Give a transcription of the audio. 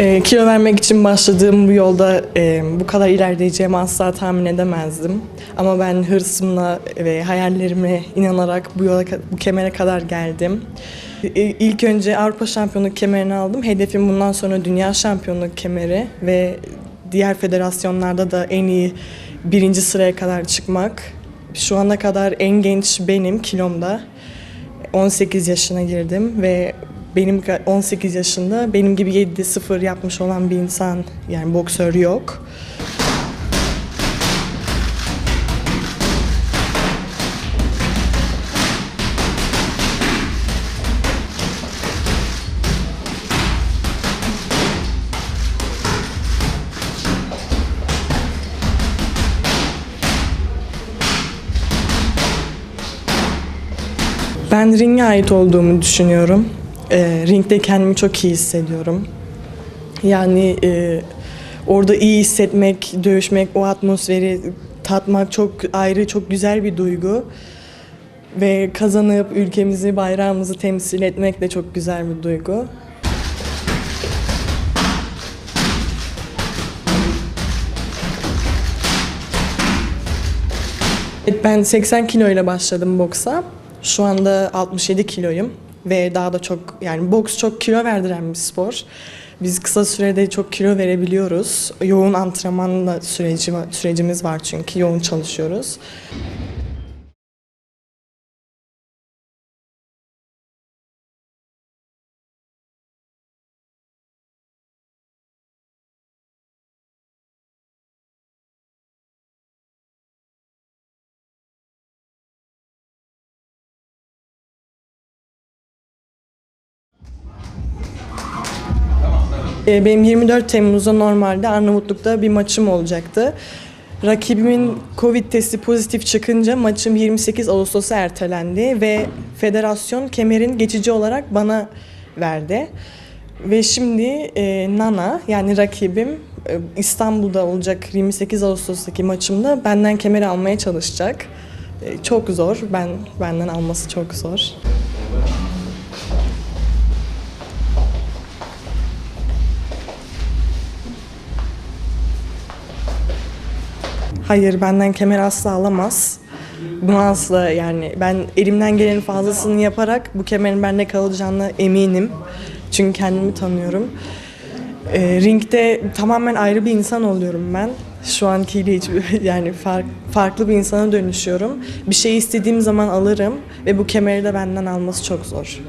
E, kilo vermek için başladığım bu yolda e, bu kadar ilerleyeceğimi asla tahmin edemezdim. Ama ben hırsımla ve hayallerime inanarak bu yola bu kemere kadar geldim. E, ilk önce Avrupa Şampiyonluk kemerini aldım. Hedefim bundan sonra Dünya Şampiyonluk kemeri ve diğer federasyonlarda da en iyi birinci sıraya kadar çıkmak. Şu ana kadar en genç benim kilomda. 18 yaşına girdim ve benim ka- 18 yaşında benim gibi 7'de 0 yapmış olan bir insan yani boksör yok. Ben ringe ait olduğumu düşünüyorum. Ee, ringde kendimi çok iyi hissediyorum. Yani e, orada iyi hissetmek, dövüşmek, o atmosferi tatmak çok ayrı, çok güzel bir duygu. Ve kazanıp ülkemizi, bayrağımızı temsil etmek de çok güzel bir duygu. Ben 80 kilo ile başladım boksa. Şu anda 67 kiloyum ve daha da çok yani boks çok kilo verdiren bir spor. Biz kısa sürede çok kilo verebiliyoruz. Yoğun antrenmanla süreci sürecimiz var çünkü yoğun çalışıyoruz. Benim 24 Temmuz'da normalde Arnavutluk'ta bir maçım olacaktı. Rakibimin Covid testi pozitif çıkınca maçım 28 Ağustos'a ertelendi ve federasyon kemerin geçici olarak bana verdi. Ve şimdi e, Nana yani rakibim e, İstanbul'da olacak 28 Ağustos'taki maçımda benden kemeri almaya çalışacak. E, çok zor. Ben benden alması çok zor. Hayır benden kemer asla alamaz. Bunu asla yani ben elimden gelenin fazlasını yaparak bu kemerin bende kalacağına eminim. Çünkü kendimi tanıyorum. Ee, ringde tamamen ayrı bir insan oluyorum ben. Şu ankiyle hiç yani fark, farklı bir insana dönüşüyorum. Bir şey istediğim zaman alırım ve bu kemeri de benden alması çok zor.